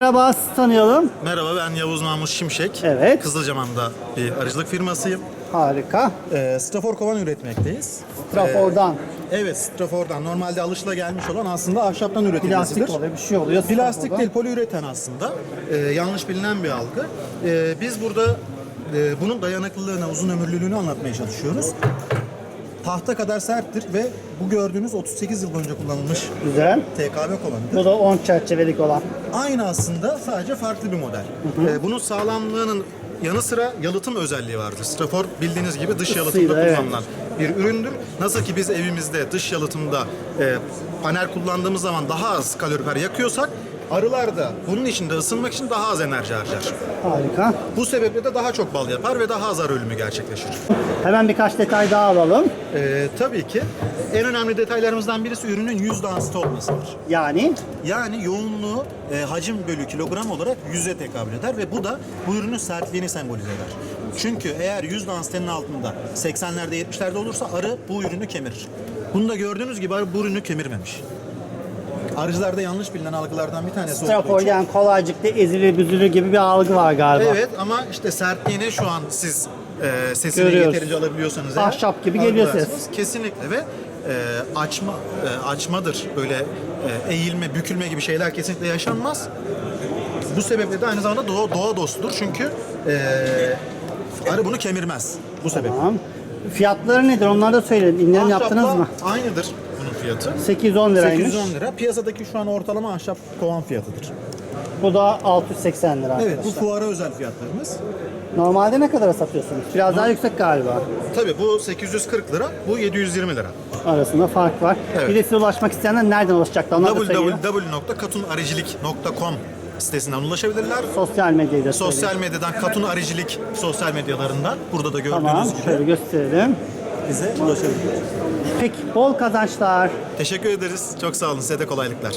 Merhaba, sizi tanıyalım. Merhaba ben Yavuz Mahmut Şimşek. Evet. Kızılcahamam'da bir arıcılık firmasıyım. Harika. Ee, strafor kovan üretmekteyiz. Trafordan Evet strafordan. Normalde alışla gelmiş olan aslında ahşaptan üretilmesidir. plastik oluyor, bir şey oluyor. Plastik Trafordan. değil poliüreten aslında. Ee, yanlış bilinen bir algı. Ee, biz burada e, bunun dayanıklılığını, uzun ömürlülüğünü anlatmaya çalışıyoruz. Tahta kadar serttir ve bu gördüğünüz 38 yıl boyunca kullanılmış Güzel. TKB kovanıdır. Bu da 10 çerçevelik olan. Aynı aslında sadece farklı bir model. Ee, bunun sağlamlığının yanı sıra yalıtım özelliği vardır. Strafor bildiğiniz gibi dış yalıtımda evet. kullanılan bir üründür. Nasıl ki biz evimizde dış yalıtımda e, panel kullandığımız zaman daha az kalorifer yakıyorsak arılar da bunun içinde ısınmak için daha az enerji harcar. Harika. Bu sebeple de daha çok bal yapar ve daha az arı ölümü gerçekleşir. Hemen birkaç detay daha alalım. Ee, tabii ki en önemli detaylarımızdan birisi ürünün yüz dansıtı olmasıdır. Yani Yani yoğunluğu e, hacim bölü kilogram olarak yüze tekabül eder ve bu da bu ürünün sertliğini sembolize eder. Çünkü eğer 100 danstenin altında 80'lerde 70'lerde olursa arı bu ürünü kemirir. Bunu da gördüğünüz gibi arı bu ürünü kemirmemiş. Arıcılarda yanlış bilinen algılardan bir tanesi için. yani kolaycıkta ezilir büzülür gibi bir algı var galiba. Evet ama işte sertliğini şu an siz e, sesini Görüyoruz. yeterince alabiliyorsanız eğer, Ahşap gibi geliyor ses. algılarsınız. Kesinlikle ve e, açma e, açmadır. Böyle e, eğilme, bükülme gibi şeyler kesinlikle yaşanmaz. Bu sebeple de aynı zamanda doğa, doğa dostudur. Çünkü e, arı bunu kemirmez. Bu sebeple. Tamam. Fiyatları nedir? Onları da söyleyin. İndirim Ahşapla yaptınız mı? Aynıdır bunun fiyatı. 810 liraymış. 810 lira. Piyasadaki şu an ortalama ahşap kovan fiyatıdır. Bu da 680 lira Evet bu arkadaşlar. fuara özel fiyatlarımız. Normalde ne kadara satıyorsunuz? Biraz daha yüksek galiba. Tabii bu 840 lira, bu 720 lira. Arasında fark var. Evet. Bir de size ulaşmak isteyenler nereden ulaşacaklar? Onlar da söylüyor. www.katunaricilik.com sitesinden ulaşabilirler. Sosyal medyayı da Sosyal medyadan Katun Aricilik sosyal medyalarından burada da gördüğünüz Tamam. gibi Şöyle gösterelim. Bize ulaşabilirsiniz. Peki bol kazançlar. Teşekkür ederiz. Çok sağ olun. Size de kolaylıklar.